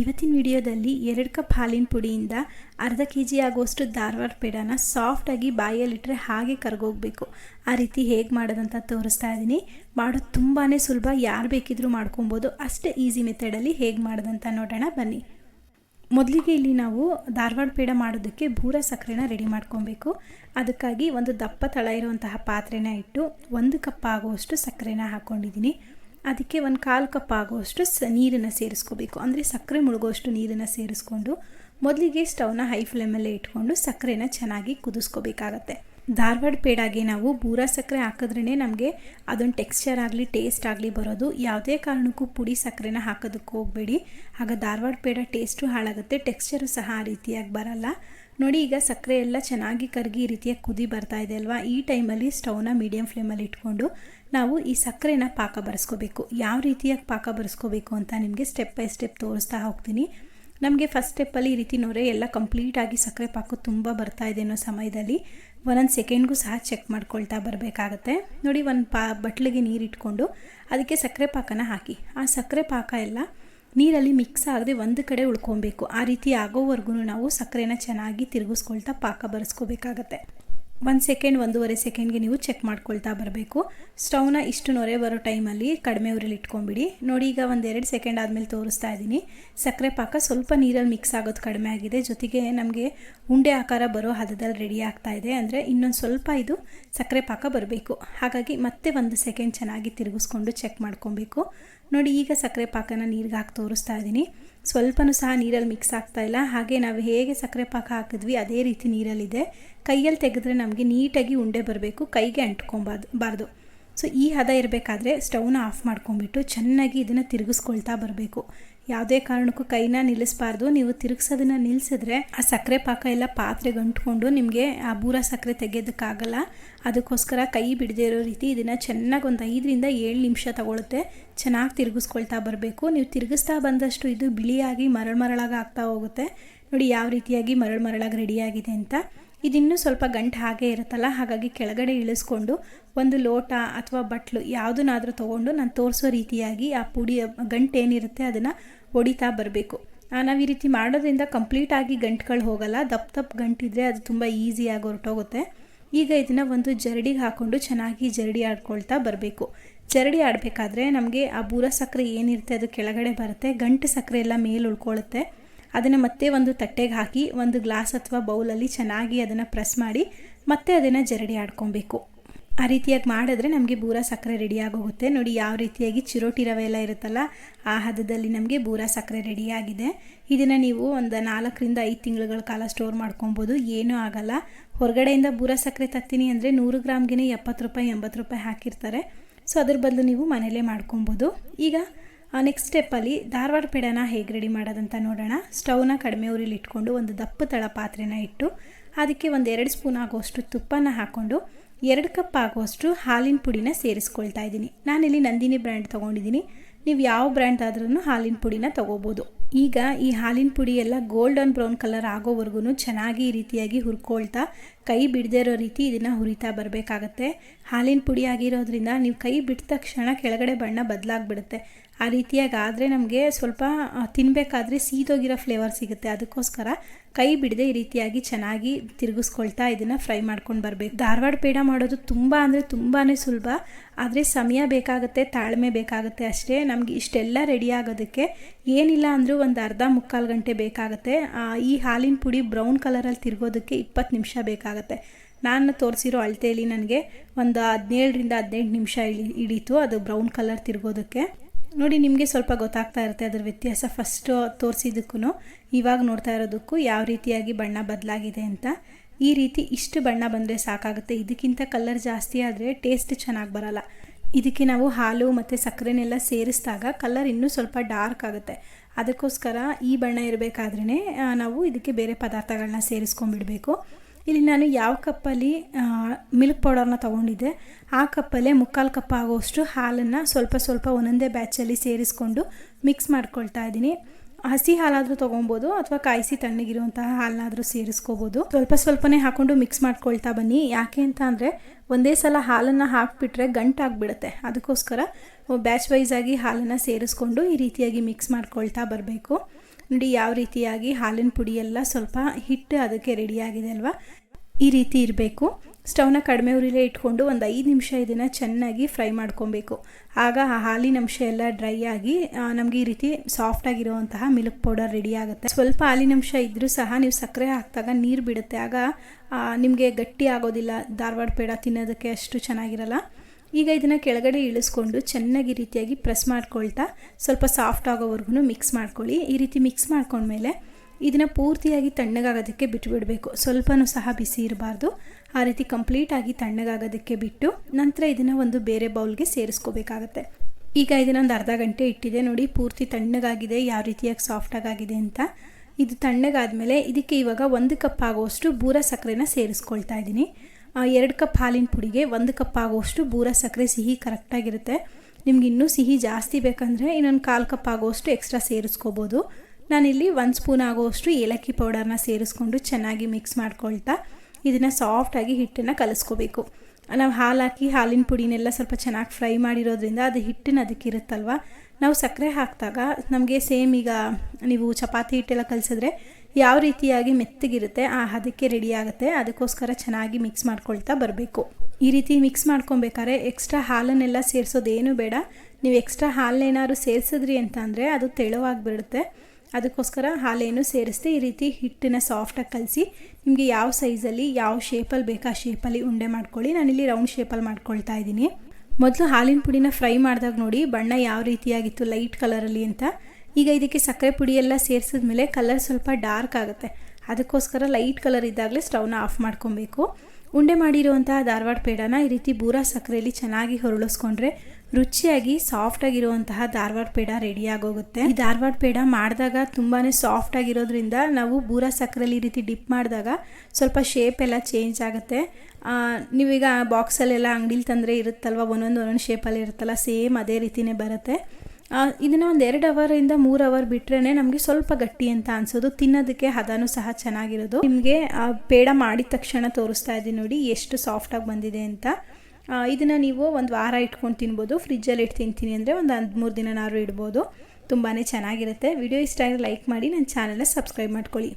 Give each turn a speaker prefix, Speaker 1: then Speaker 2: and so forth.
Speaker 1: ಇವತ್ತಿನ ವಿಡಿಯೋದಲ್ಲಿ ಎರಡು ಕಪ್ ಹಾಲಿನ ಪುಡಿಯಿಂದ ಅರ್ಧ ಕೆ ಜಿ ಆಗುವಷ್ಟು ಧಾರವಾಡ ಪೇಡಾನ ಸಾಫ್ಟಾಗಿ ಬಾಯಲ್ಲಿಟ್ಟರೆ ಹಾಗೆ ಕರ್ಗೋಗ್ಬೇಕು. ಆ ರೀತಿ ಹೇಗೆ ಮಾಡೋದಂತ ತೋರಿಸ್ತಾ ಇದ್ದೀನಿ. ಮಾಡೋದು ತುಂಬಾ ಸುಲಭ, ಯಾರು ಬೇಕಿದ್ರೂ ಮಾಡ್ಕೊಬೋದು. ಅಷ್ಟೇ ಈಸಿ ಮೆಥಡಲ್ಲಿ ಹೇಗೆ ಮಾಡೋದಂತ ನೋಡೋಣ, ಬನ್ನಿ. ಮೊದಲಿಗೆ ಇಲ್ಲಿ ನಾವು ಧಾರವಾಡ ಪೇಡ ಮಾಡೋದಕ್ಕೆ ಬೂರ ಸಕ್ಕರೆನ ರೆಡಿ ಮಾಡ್ಕೊಬೇಕು. ಅದಕ್ಕಾಗಿ ಒಂದು ದಪ್ಪ ತಳ ಇರುವಂತಹ ಪಾತ್ರೆನ ಇಟ್ಟು ಒಂದು ಕಪ್ ಆಗುವಷ್ಟು ಸಕ್ಕರೆನ ಹಾಕ್ಕೊಂಡಿದ್ದೀನಿ ಅದಕ್ಕೆ ಒಂದು ಕಾಲು ಕಪ್ ಆಗುವಷ್ಟು ಸ ನೀರನ್ನು ಸೇರಿಸ್ಕೋಬೇಕು. ಅಂದರೆ ಸಕ್ಕರೆ ಮುಳುಗುವಷ್ಟು ನೀರನ್ನು ಸೇರಿಸ್ಕೊಂಡು ಮೊದಲಿಗೆ ಸ್ಟವ್ನ ಹೈ ಫ್ಲೇಮಲ್ಲೇ ಇಟ್ಕೊಂಡು ಸಕ್ಕರೆನ ಚೆನ್ನಾಗಿ ಕುದಿಸ್ಕೋಬೇಕಾಗತ್ತೆ. ಧಾರವಾಡ ಪೇಡಾಗೆ ನಾವು ಬೂರ ಸಕ್ಕರೆ ಹಾಕಿದ್ರೇ ನಮಗೆ ಅದೊಂದು ಟೆಕ್ಸ್ಚರ್ ಆಗಲಿ ಟೇಸ್ಟ್ ಆಗಲಿ ಬರೋದು. ಯಾವುದೇ ಕಾರಣಕ್ಕೂ ಪುಡಿ ಸಕ್ಕರೆನ ಹಾಕೋದಕ್ಕೆ ಹೋಗಬೇಡಿ. ಆಗ ಧಾರವಾಡ ಪೇಡ ಟೇಸ್ಟು ಹಾಳಾಗುತ್ತೆ ಟೆಕ್ಸ್ಚರು ಸಹ ಆ ರೀತಿಯಾಗಿ ಬರಲ್ಲ. ನೋಡಿ, ಈಗ ಸಕ್ಕರೆ ಎಲ್ಲ ಚೆನ್ನಾಗಿ ಕರಗಿ ಈ ರೀತಿಯಾಗಿ ಕುದಿ ಬರ್ತಾ ಇದೆ ಅಲ್ವಾ? ಈ ಟೈಮಲ್ಲಿ ಸ್ಟವ್ನ ಮೀಡಿಯಮ್ ಫ್ಲೇಮಲ್ಲಿ ಇಟ್ಕೊಂಡು ನಾವು ಈ ಸಕ್ಕರೆನ ಪಾಕ ಬರೆಸ್ಕೋಬೇಕು. ಯಾವ ರೀತಿಯಾಗಿ ಪಾಕ ಬರೆಸ್ಕೋಬೇಕು ಅಂತ ನಿಮಗೆ ಸ್ಟೆಪ್ ಬೈ ಸ್ಟೆಪ್ ತೋರಿಸ್ತಾ ಹೋಗ್ತೀನಿ. ನಮಗೆ ಫಸ್ಟ್ ಸ್ಟೆಪ್ಪಲ್ಲಿ ಈ ರೀತಿ ನೋಡ್ರೆ ಎಲ್ಲ ಕಂಪ್ಲೀಟಾಗಿ ಸಕ್ಕರೆ ಪಾಕ ತುಂಬ ಬರ್ತಾ ಇದೆ ಅನ್ನೋ ಸಮಯದಲ್ಲಿ ಒಂದೊಂದು ಸೆಕೆಂಡ್ಗೂ ಸಹ ಚೆಕ್ ಮಾಡ್ಕೊಳ್ತಾ ಬರಬೇಕಾಗತ್ತೆ. ನೋಡಿ, ಒಂದು ಪಾ ಬಟ್ಲಿಗೆ ನೀರು ಇಟ್ಕೊಂಡು ಅದಕ್ಕೆ ಸಕ್ಕರೆ ಪಾಕನ ಹಾಕಿ. ಆ ಸಕ್ಕರೆ ಪಾಕ ಎಲ್ಲ ನೀರಲ್ಲಿ ಮಿಕ್ಸ್ ಆಗದೆ ಒಂದು ಕಡೆ ಉಳ್ಕೊಬೇಕು. ಆ ರೀತಿ ಆಗೋವರೆಗೂ ನಾವು ಸಕ್ಕರೆನ ಚೆನ್ನಾಗಿ ತಿರುಗಿಸ್ಕೊಳ್ತಾ ಪಾಕ ಬರೆಸ್ಕೋಬೇಕಾಗತ್ತೆ. ಒಂದು ಸೆಕೆಂಡ್ ಒಂದೂವರೆ ಸೆಕೆಂಡ್ಗೆ ನೀವು ಚೆಕ್ ಮಾಡ್ಕೊಳ್ತಾ ಬರಬೇಕು. ಸ್ಟವ್ನ ಇಷ್ಟು ನೊರೆ ಬರೋ ಟೈಮಲ್ಲಿ ಕಡಿಮೆ ಉರಿಲಿ ಇಟ್ಕೊಂಬಿಡಿ ನೋಡಿ, ಈಗ ಒಂದು ಎರಡು ಸೆಕೆಂಡ್ ಆದಮೇಲೆ ತೋರಿಸ್ತಾ ಇದ್ದೀನಿ ಸಕ್ಕರೆ ಪಾಕ ಸ್ವಲ್ಪ ನೀರಲ್ಲಿ ಮಿಕ್ಸ್ ಆಗೋದು ಕಡಿಮೆ ಆಗಿದೆ. ಜೊತೆಗೆ ನಮಗೆ ಉಂಡೆ ಆಕಾರ ಬರೋ ಹದದಲ್ಲಿ ರೆಡಿ ಆಗ್ತಾ ಇದೆ. ಅಂದರೆ ಇನ್ನೊಂದು ಸ್ವಲ್ಪ ಇದು ಸಕ್ಕರೆ ಪಾಕ ಬರಬೇಕು. ಹಾಗಾಗಿ ಮತ್ತೆ ಒಂದು ಸೆಕೆಂಡ್ ಚೆನ್ನಾಗಿ ತಿರುಗಿಸ್ಕೊಂಡು ಚೆಕ್ ಮಾಡ್ಕೊಬೇಕು. ನೋಡಿ, ಈಗ ಸಕ್ಕರೆ ಪಾಕನ ನೀರಿಗೆ ಹಾಕಿ ತೋರಿಸ್ತಾ ಇದ್ದೀನಿ ಸ್ವಲ್ಪನೂ ಸಹ ನೀರಲ್ಲಿ ಮಿಕ್ಸ್ ಆಗ್ತಾ ಇಲ್ಲ. ಹಾಗೆ ನಾವು ಹೇಗೆ ಸಕ್ಕರೆ ಪಾಕ ಹಾಕಿದ್ವಿ, ಅದೇ ರೀತಿ ನೀರಲ್ಲಿದೆ. ಕೈಯಲ್ಲಿ ತೆಗೆದ್ರೆ ನಮಗೆ ನೀಟಾಗಿ ಉಂಡೆ ಬರಬೇಕು, ಕೈಗೆ ಅಂಟ್ಕೊಬಾರ್ದು. ಬಾರ್ದು ಸೊ ಈ ಹದ ಇರಬೇಕಾದ್ರೆ ಸ್ಟವ್ನ ಆಫ್ ಮಾಡ್ಕೊಂಬಿಟ್ಟು ಚೆನ್ನಾಗಿ ಇದನ್ನು ತಿರುಗಿಸ್ಕೊಳ್ತಾ ಬರಬೇಕು. ಯಾವುದೇ ಕಾರಣಕ್ಕೂ ಕೈನ ನಿಲ್ಲಿಸಬಾರ್ದು. ನೀವು ತಿರುಗಿಸೋದನ್ನ ನಿಲ್ಲಿಸಿದ್ರೆ ಆ ಸಕ್ಕರೆ ಪಾಕ ಎಲ್ಲ ಪಾತ್ರೆಗೆ ಅಂಟ್ಕೊಂಡು ನಿಮಗೆ ಆ ಬೂರ ಸಕ್ಕರೆ ತೆಗೆಯೋದಕ್ಕಾಗಲ್ಲ. ಅದಕ್ಕೋಸ್ಕರ ಕೈ ಬಿಡದೇ ಇರೋ ರೀತಿ ಇದನ್ನು ಚೆನ್ನಾಗಿ ಒಂದು ಐದರಿಂದ ಏಳು ನಿಮಿಷ ತಗೊಳುತ್ತೆ. ಚೆನ್ನಾಗಿ ತಿರುಗಿಸ್ಕೊಳ್ತಾ ಬರಬೇಕು. ನೀವು ತಿರುಗಿಸ್ತಾ ಬಂದಷ್ಟು ಇದು ಬಿಳಿಯಾಗಿ ಮರಳು ಮರಳಾಗಿ ಆಗ್ತಾ ಹೋಗುತ್ತೆ. ನೋಡಿ ಯಾವ ರೀತಿಯಾಗಿ ಮರಳು ಮರಳಾಗಿ ರೆಡಿಯಾಗಿದೆ ಅಂತ. ಇದಿನ್ನೂ ಸ್ವಲ್ಪ ಗಂಟು ಹಾಗೆ ಇರುತ್ತಲ್ಲ, ಹಾಗಾಗಿ ಕೆಳಗಡೆ ಇಳಿಸ್ಕೊಂಡು ಒಂದು ಲೋಟ ಅಥವಾ ಬಟ್ಲು ಯಾವುದನ್ನಾದರೂ ತೊಗೊಂಡು ನಾನು ತೋರಿಸೋ ರೀತಿಯಾಗಿ ಆ ಪುಡಿ ಗಂಟು ಏನಿರುತ್ತೆ ಅದನ್ನು ಹೊಡಿತಾ ಬರಬೇಕು. ನಾವು ಈ ರೀತಿ ಮಾಡೋದ್ರಿಂದ ಕಂಪ್ಲೀಟಾಗಿ ಗಂಟುಗಳು ಹೋಗಲ್ಲ. ದಪ್ಪ ದಪ್ಪ ಗಂಟಿದ್ರೆ ಅದು ತುಂಬ ಈಸಿಯಾಗಿ ಹೊರಟೋಗುತ್ತೆ. ಈಗ ಇದನ್ನು ಒಂದು ಜರಡಿಗೆ ಹಾಕ್ಕೊಂಡು ಚೆನ್ನಾಗಿ ಜರಡಿ ಆಡ್ಕೊಳ್ತಾ ಬರಬೇಕು. ಜರಡಿ ಆಡಬೇಕಾದ್ರೆ ನಮಗೆ ಆ ಬೂರ ಸಕ್ಕರೆ ಏನಿರುತ್ತೆ ಅದು ಕೆಳಗಡೆ ಬರುತ್ತೆ. ಗಂಟು ಸಕ್ಕರೆ ಎಲ್ಲ ಮೇಲೆ ಉಳ್ಕೊಳ್ಳುತ್ತೆ ಅದನ್ನು ಮತ್ತೆ ಒಂದು ತಟ್ಟೆಗೆ ಹಾಕಿ ಒಂದು ಗ್ಲಾಸ್ ಅಥವಾ ಬೌಲಲ್ಲಿ ಚೆನ್ನಾಗಿ ಅದನ್ನು ಪ್ರೆಸ್ ಮಾಡಿ ಮತ್ತೆ ಅದನ್ನು ಜರಡಿ ಆಡ್ಕೊಬೇಕು. ಆ ರೀತಿಯಾಗಿ ಮಾಡಿದ್ರೆ ನಮಗೆ ಬೂರ ಸಕ್ಕರೆ ರೆಡಿಯಾಗೋಗುತ್ತೆ ನೋಡಿ ಯಾವ ರೀತಿಯಾಗಿ ಚಿರೋಟಿ ರವೆ ಎಲ್ಲ ಇರುತ್ತಲ್ಲ, ಆ ಹದದಲ್ಲಿ ನಮಗೆ ಬೂರ ಸಕ್ಕರೆ ರೆಡಿಯಾಗಿದೆ ಇದನ್ನು ನೀವು ಒಂದು ನಾಲ್ಕರಿಂದ ಐದು ತಿಂಗಳುಗಳ ಕಾಲ ಸ್ಟೋರ್ ಮಾಡ್ಕೊಬೋದು. ಏನೂ ಆಗಲ್ಲ. ಹೊರಗಡೆಯಿಂದ ಬೂರ ಸಕ್ಕರೆ ತತ್ತೀನಿ ಅಂದರೆ ನೂರು ಗ್ರಾಮ್ಗೆ ಎಪ್ಪತ್ತು ರೂಪಾಯಿ, ಎಂಬತ್ತು ರೂಪಾಯಿ ಹಾಕಿರ್ತಾರೆ. ಸೊ ಅದ್ರ ಬದಲು ನೀವು ಮನೇಲೇ ಮಾಡ್ಕೊಬೋದು. ಈಗ ನೆಕ್ಸ್ಟ್ ಸ್ಟೆಪ್ಪಲ್ಲಿ ಧಾರವಾಡ ಪೇಡನ ಹೇಗೆ ರೆಡಿ ಮಾಡೋದಂತ ನೋಡೋಣ. ಸ್ಟೌವ್ನ ಕಡಿಮೆ ಉರಿಲಿ ಇಟ್ಕೊಂಡು ಒಂದು ದಪ್ಪ ತಳ ಪಾತ್ರೆನ ಇಟ್ಟು ಅದಕ್ಕೆ ಒಂದು ಎರಡು ಸ್ಪೂನ್ ಆಗುವಷ್ಟು ತುಪ್ಪನ ಹಾಕ್ಕೊಂಡು ಎರಡು ಕಪ್ ಆಗುವಷ್ಟು ಹಾಲಿನ ಪುಡಿನ ಸೇರಿಸ್ಕೊಳ್ತಾ ಇದ್ದೀನಿ. ನಾನಿಲ್ಲಿ ನಂದಿನಿ ಬ್ರ್ಯಾಂಡ್ ತೊಗೊಂಡಿದ್ದೀನಿ. ನೀವು ಯಾವ ಬ್ರ್ಯಾಂಡ್ ಆದ್ರೂ ಹಾಲಿನ ಪುಡಿನ ತೊಗೋಬೋದು. ಈಗ ಈ ಹಾಲಿನ ಪುಡಿ ಎಲ್ಲ ಗೋಲ್ಡನ್ ಬ್ರೌನ್ ಕಲರ್ ಆಗೋವರೆಗೂ ಚೆನ್ನಾಗಿ ಈ ರೀತಿಯಾಗಿ ಹುರ್ಕೊಳ್ತಾ ಕೈ ಬಿಡದೇ ಇರೋ ರೀತಿ ಇದನ್ನು ಹುರಿತಾ ಬರಬೇಕಾಗತ್ತೆ. ಹಾಲಿನ ಪುಡಿ ಆಗಿರೋದ್ರಿಂದ ನೀವು ಕೈ ಬಿಟ್ಟ ತಕ್ಷಣ ಕೆಳಗಡೆ ಬಣ್ಣ ಬದಲಾಗ್ಬಿಡುತ್ತೆ. ಆ ರೀತಿಯಾಗಿ ಆದರೆ ನಮಗೆ ಸ್ವಲ್ಪ ತಿನ್ನಬೇಕಾದ್ರೆ ಸೀದೋಗಿರೋ ಫ್ಲೇವರ್ ಸಿಗುತ್ತೆ. ಅದಕ್ಕೋಸ್ಕರ ಕೈ ಬಿಡದೆ ಈ ರೀತಿಯಾಗಿ ಚೆನ್ನಾಗಿ ತಿರುಗಿಸ್ಕೊಳ್ತಾ ಇದನ್ನು ಫ್ರೈ ಮಾಡ್ಕೊಂಡು ಬರಬೇಕು. ಧಾರವಾಡ ಪೇಡ ಮಾಡೋದು ತುಂಬ ಅಂದರೆ ತುಂಬಾ ಸುಲಭ. ಆದರೆ ಸಮಯ ಬೇಕಾಗುತ್ತೆ, ತಾಳ್ಮೆ ಬೇಕಾಗುತ್ತೆ ಅಷ್ಟೇ. ನಮಗೆ ಇಷ್ಟೆಲ್ಲ ರೆಡಿ ಆಗೋದಕ್ಕೆ ಏನಿಲ್ಲ ಅಂದರೂ ಒಂದು ಅರ್ಧ ಮುಕ್ಕಾಲು ಗಂಟೆ ಬೇಕಾಗುತ್ತೆ. ಈ ಹಾಲಿನ ಪುಡಿ ಬ್ರೌನ್ ಕಲರಲ್ಲಿ ತಿರುಗೋದಕ್ಕೆ ಇಪ್ಪತ್ತು ನಿಮಿಷ ಬೇಕಾಗುತ್ತೆ. ನಾನು ತೋರಿಸಿರೋ ಅಳತೆಯಲ್ಲಿ ನನಗೆ ಒಂದು ಹದಿನೇಳರಿಂದ ಹದಿನೆಂಟು ನಿಮಿಷ ಇಳಿ, ಹಿಡೀತು ಅದು ಬ್ರೌನ್ ಕಲರ್ ತಿರುಗೋದಕ್ಕೆ. ನೋಡಿ, ನಿಮಗೆ ಸ್ವಲ್ಪ ಗೊತ್ತಾಗ್ತಾ ಇರುತ್ತೆ ಅದರ ವ್ಯತ್ಯಾಸ ಫಸ್ಟು ತೋರಿಸಿದ್ದಕ್ಕೂ ಇವಾಗ ನೋಡ್ತಾ ಇರೋದಕ್ಕೂ ಯಾವ ರೀತಿಯಾಗಿ ಬಣ್ಣ ಬದಲಾಗಿದೆ ಅಂತ. ಈ ರೀತಿ ಇಷ್ಟು ಬಣ್ಣ ಬಂದರೆ ಸಾಕಾಗುತ್ತೆ. ಇದಕ್ಕಿಂತ ಕಲರ್ ಜಾಸ್ತಿ ಆದರೆ ಟೇಸ್ಟ್ ಚೆನ್ನಾಗಿ ಬರಲ್ಲ. ಇದಕ್ಕೆ ನಾವು ಹಾಲು ಮತ್ತು ಸಕ್ಕರೆನೆಲ್ಲ ಸೇರಿಸಿದಾಗ ಕಲರ್ ಇನ್ನೂ ಸ್ವಲ್ಪ ಡಾರ್ಕ್ ಆಗುತ್ತೆ. ಅದಕ್ಕೋಸ್ಕರ ಈ ಬಣ್ಣ ಇರಬೇಕಾದ್ರೇ ನಾವು ಇದಕ್ಕೆ ಬೇರೆ ಪದಾರ್ಥಗಳನ್ನ ಸೇರಿಸ್ಕೊಂಡ್ಬಿಡಬೇಕು. ಇಲ್ಲಿ ನಾನು ಯಾವ ಕಪ್ಪಲ್ಲಿ ಮಿಲ್ಕ್ ಪೌಡರ್ನ ತೊಗೊಂಡಿದ್ದೆ, ಆ ಕಪ್ಪಲ್ಲೇ ಮುಕ್ಕಾಲು ಕಪ್ ಆಗೋಷ್ಟು ಹಾಲನ್ನು ಸ್ವಲ್ಪ ಸ್ವಲ್ಪ ಒಂದೊಂದೇ ಬ್ಯಾಚಲ್ಲಿ ಸೇರಿಸ್ಕೊಂಡು ಮಿಕ್ಸ್ ಮಾಡ್ಕೊಳ್ತಾ ಇದ್ದೀನಿ. ಹಸಿ ಹಾಲಾದರೂ ತೊಗೊಬೋದು ಅಥವಾ ಕಾಯಿಸಿ ತಣ್ಣಗಿರುವಂತಹ ಹಾಲನ್ನಾದರೂ ಸೇರಿಸ್ಕೋಬೋದು. ಸ್ವಲ್ಪ ಸ್ವಲ್ಪನೇ ಹಾಕೊಂಡು ಮಿಕ್ಸ್ ಮಾಡ್ಕೊಳ್ತಾ ಬನ್ನಿ. ಯಾಕೆ ಅಂತ ಅಂದರೆ ಒಂದೇ ಸಲ ಹಾಲನ್ನು ಹಾಕಿಬಿಟ್ರೆ ಗಂಟಾಗ್ಬಿಡುತ್ತೆ ಅದಕ್ಕೋಸ್ಕರ ಬ್ಯಾಚ್ ವೈಸ್ ಆಗಿ ಹಾಲನ್ನು ಸೇರಿಸ್ಕೊಂಡು ಈ ರೀತಿಯಾಗಿ ಮಿಕ್ಸ್ ಮಾಡ್ಕೊಳ್ತಾ ಬರಬೇಕು. ನೋಡಿ, ಯಾವ ರೀತಿಯಾಗಿ ಹಾಲಿನ ಪುಡಿ ಎಲ್ಲ ಸ್ವಲ್ಪ ಹಿಟ್ಟು ಅದಕ್ಕೆ ರೆಡಿಯಾಗಿದೆ ಅಲ್ವಾ? ಈ ರೀತಿ ಇರಬೇಕು. ಸ್ಟವ್ನ ಕಡಿಮೆ ಉರಿಲೇ ಇಟ್ಕೊಂಡು ಒಂದು ಐದು ನಿಮಿಷ ಇದನ್ನು ಚೆನ್ನಾಗಿ ಫ್ರೈ ಮಾಡ್ಕೊಬೇಕು. ಆಗ ಆ ಹಾಲಿನ ಅಂಶ ಎಲ್ಲ ಡ್ರೈ ಆಗಿ ನಮಗೆ ಈ ರೀತಿ ಸಾಫ್ಟ್ ಆಗಿರುವಂತಹ ಮಿಲ್ಕ್ ಪೌಡರ್ ರೆಡಿ ಆಗುತ್ತೆ. ಸ್ವಲ್ಪ ಹಾಲಿನ ಅಂಶ ಇದ್ದರೂ ಸಹ ನೀವು ಸಕ್ಕರೆ ಹಾಕಿದಾಗ ನೀರು ಬಿಡುತ್ತೆ. ಆಗ ನಿಮಗೆ ಗಟ್ಟಿ ಆಗೋದಿಲ್ಲ. ಧಾರವಾಡ ಪೇಡ ತಿನ್ನೋದಕ್ಕೆ ಅಷ್ಟು ಚೆನ್ನಾಗಿರಲ್ಲ. ಈಗ ಇದನ್ನು ಕೆಳಗಡೆ ಇಳಿಸ್ಕೊಂಡು ಚೆನ್ನಾಗಿ ರೀತಿಯಾಗಿ ಪ್ರೆಸ್ ಮಾಡ್ಕೊಳ್ತಾ ಸ್ವಲ್ಪ ಸಾಫ್ಟ್ ಆಗೋವರೆಗೂ ಮಿಕ್ಸ್ ಮಾಡ್ಕೊಳ್ಳಿ. ಈ ರೀತಿ ಮಿಕ್ಸ್ ಮಾಡ್ಕೊಂಡ್ಮೇಲೆ ಇದನ್ನು ಪೂರ್ತಿಯಾಗಿ ತಣ್ಣಗಾಗೋದಕ್ಕೆ ಬಿಟ್ಟುಬಿಡಬೇಕು ಸ್ವಲ್ಪನೂ ಸಹ ಬಿಸಿ ಇರಬಾರ್ದು. ಆ ರೀತಿ ಕಂಪ್ಲೀಟಾಗಿ ತಣ್ಣಗಾಗೋದಕ್ಕೆ ಬಿಟ್ಟು ನಂತರ ಇದನ್ನು ಒಂದು ಬೇರೆ ಬೌಲ್ಗೆ ಸೇರಿಸ್ಕೋಬೇಕಾಗತ್ತೆ. ಈಗ ಇದನ್ನೊಂದು ಅರ್ಧ ಗಂಟೆ ಇಟ್ಟಿದೆ ನೋಡಿ, ಪೂರ್ತಿ ತಣ್ಣಗಾಗಿದೆ, ಯಾವ ರೀತಿಯಾಗಿ ಸಾಫ್ಟಾಗಿದೆ ಅಂತ. ಇದು ತಣ್ಣಗಾದಮೇಲೆ ಇದಕ್ಕೆ ಇವಾಗ ಒಂದು ಕಪ್ ಆಗುವಷ್ಟು ಬೂರ ಸಕ್ಕರೆನ ಸೇರಿಸ್ಕೊಳ್ತಾ ಇದ್ದೀನಿ. ಎರಡು ಕಪ್ ಹಾಲಿನ ಪುಡಿಗೆ ಒಂದು ಕಪ್ ಆಗುವಷ್ಟು ಬೂರ ಸಕ್ಕರೆ ಸಿಹಿ ಕರೆಕ್ಟಾಗಿರುತ್ತೆ. ನಿಮ್ಗೆ ಇನ್ನೂ ಸಿಹಿ ಜಾಸ್ತಿ ಬೇಕಂದರೆ ಇನ್ನೊಂದು ಕಾಲು ಕಪ್ ಆಗುವಷ್ಟು ಎಕ್ಸ್ಟ್ರಾ ಸೇರಿಸ್ಕೋಬೋದು. ನಾನಿಲ್ಲಿ ಒಂದು ಸ್ಪೂನ್ ಆಗೋಷ್ಟು ಏಲಕ್ಕಿ ಪೌಡರ್ನ ಸೇರಿಸ್ಕೊಂಡು ಚೆನ್ನಾಗಿ ಮಿಕ್ಸ್ ಮಾಡ್ಕೊಳ್ತಾ ಇದನ್ನು ಸಾಫ್ಟಾಗಿ ಹಿಟ್ಟನ್ನು ಕಲಿಸ್ಕೋಬೇಕು. ನಾವು ಹಾಲು ಹಾಕಿ ಹಾಲಿನ ಪುಡಿನೆಲ್ಲ ಸ್ವಲ್ಪ ಚೆನ್ನಾಗಿ ಫ್ರೈ ಮಾಡಿರೋದ್ರಿಂದ ಅದು ಹಿಟ್ಟಿನ ಅದಕ್ಕಿರುತ್ತಲ್ವ? ನಾವು ಸಕ್ಕರೆ ಹಾಕಿದಾಗ ನಮಗೆ ಸೇಮ್ ಈಗ ನೀವು ಚಪಾತಿ ಹಿಟ್ಟೆಲ್ಲ ಕಲಿಸಿದ್ರೆ ಯಾವ ರೀತಿಯಾಗಿ ಮೆತ್ತಗಿರುತ್ತೆ, ಆ ಅದಕ್ಕೆ ರೆಡಿ ಆಗುತ್ತೆ, ಅದಕ್ಕೋಸ್ಕರ ಚೆನ್ನಾಗಿ ಮಿಕ್ಸ್ ಮಾಡ್ಕೊಳ್ತಾ ಬರಬೇಕು. ಈ ರೀತಿ ಮಿಕ್ಸ್ ಮಾಡ್ಕೊಬೇಕಾದ್ರೆ ಎಕ್ಸ್ಟ್ರಾ ಹಾಲನ್ನೆಲ್ಲ ಸೇರಿಸೋದೇನು ಬೇಡ. ನೀವು ಎಕ್ಸ್ಟ್ರಾ ಹಾಲನ್ನೇನಾದ್ರು ಸೇರಿಸಿದ್ರಿ ಅಂತ ಅಂದರೆ ಅದು ತೆಳುವಾಗಿಬಿಡುತ್ತೆ ಅದಕ್ಕೋಸ್ಕರ ಹಾಲೇನು ಸೇರಿಸ್ದೆ ಈ ರೀತಿ ಹಿಟ್ಟನ್ನು ಸಾಫ್ಟಾಗಿ ಕಲಸಿ, ನಿಮಗೆ ಯಾವ ಸೈಜಲ್ಲಿ ಯಾವ ಶೇಪಲ್ಲಿ ಬೇಕಾ ಶೇಪಲ್ಲಿ ಉಂಡೆ ಮಾಡ್ಕೊಳ್ಳಿ. ನಾನಿಲ್ಲಿ ರೌಂಡ್ ಶೇಪಲ್ಲಿ ಮಾಡ್ಕೊಳ್ತಾ ಇದ್ದೀನಿ. ಮೊದಲು ಹಾಲಿನ ಪುಡಿನ ಫ್ರೈ ಮಾಡಿದಾಗ ನೋಡಿ ಬಣ್ಣ ಯಾವ ರೀತಿಯಾಗಿತ್ತು ಲೈಟ್ ಕಲರಲ್ಲಿ ಅಂತ. ಈಗ ಇದಕ್ಕೆ ಸಕ್ಕರೆ ಪುಡಿ ಎಲ್ಲ ಸೇರಿಸಿದ ಮೇಲೆ ಕಲರ್ ಸ್ವಲ್ಪ ಡಾರ್ಕ್ ಆಗುತ್ತೆ. ಅದಕ್ಕೋಸ್ಕರ ಲೈಟ್ ಕಲರ್ ಇದ್ದಾಗಲೇ ಸ್ಟವ್ನ ಆಫ್ ಮಾಡ್ಕೊಬೇಕು. ಉಂಡೆ ಮಾಡಿರುವಂತಹ ಧಾರವಾಡ ಪೇಡನ ಈ ರೀತಿ ಬೂರಾ ಸಕ್ಕರೆಯಲ್ಲಿ ಚೆನ್ನಾಗಿ ಹೊರಳಿಸ್ಕೊಂಡ್ರೆ ರುಚಿಯಾಗಿ ಸಾಫ್ಟ್ ಆಗಿರುವಂತಹ ಧಾರವಾಡ ಪೇಡ ರೆಡಿ ಆಗೋಗುತ್ತೆ. ಈ ಧಾರವಾಡ ಪೇಡ ಮಾಡಿದಾಗ ತುಂಬಾ ಸಾಫ್ಟ್ ಆಗಿರೋದ್ರಿಂದ ನಾವು ಬೂರಾ ಸಕ್ಕರೆಯಲ್ಲಿ ಈ ರೀತಿ ಡಿಪ್ ಮಾಡಿದಾಗ ಸ್ವಲ್ಪ ಶೇಪ್ ಎಲ್ಲ ಚೇಂಜ್ ಆಗುತ್ತೆ. ನೀವೀಗ ಬಾಕ್ಸಲ್ಲೆಲ್ಲ ಅಂಗಡಿಲಿ ತಂದರೆ ಇರುತ್ತಲ್ವ, ಒಂದೊಂದು ಒಂದೊಂದು ಶೇಪಲ್ಲಿ ಇರುತ್ತಲ್ಲ ಸೇಮ್ ಅದೇ ರೀತಿಯೇ ಬರುತ್ತೆ. ಇದನ್ನು ಒಂದು ಎರಡು ಅವರಿಂದ ಮೂರು ಅವರ್ ಬಿಟ್ರೇ ನಮಗೆ ಸ್ವಲ್ಪ ಗಟ್ಟಿ ಅಂತ ಅನ್ಸೋದು. ತಿನ್ನೋದಕ್ಕೆ ಹದನೂ ಸಹ ಚೆನ್ನಾಗಿರೋದು. ನಿಮಗೆ ಪೇಡ ಮಾಡಿದ ತಕ್ಷಣ ತೋರಿಸ್ತಾ ಇದ್ದೀನಿ ನೋಡಿ ಎಷ್ಟು ಸಾಫ್ಟಾಗಿ ಬಂದಿದೆ ಅಂತ. ಇದನ್ನು ನೀವು ಒಂದು ವಾರ ಇಟ್ಕೊಂಡು ತಿನ್ಬೋದು. ಫ್ರಿಜ್ಜಲ್ಲಿ ಇಟ್ಟು ತಿಂತೀನಿ ಅಂದರೆ ಒಂದು ಹದಿಮೂರು ದಿನನಾದ್ರು ಇಡ್ಬೋದು. ತುಂಬಾ ಚೆನ್ನಾಗಿರುತ್ತೆ. ವಿಡಿಯೋ ಇಷ್ಟ ಲೈಕ್ ಮಾಡಿ ನನ್ನ ಚಾನಲ್ನ ಸಬ್ಸ್ಕ್ರೈಬ್ ಮಾಡ್ಕೊಳ್ಳಿ.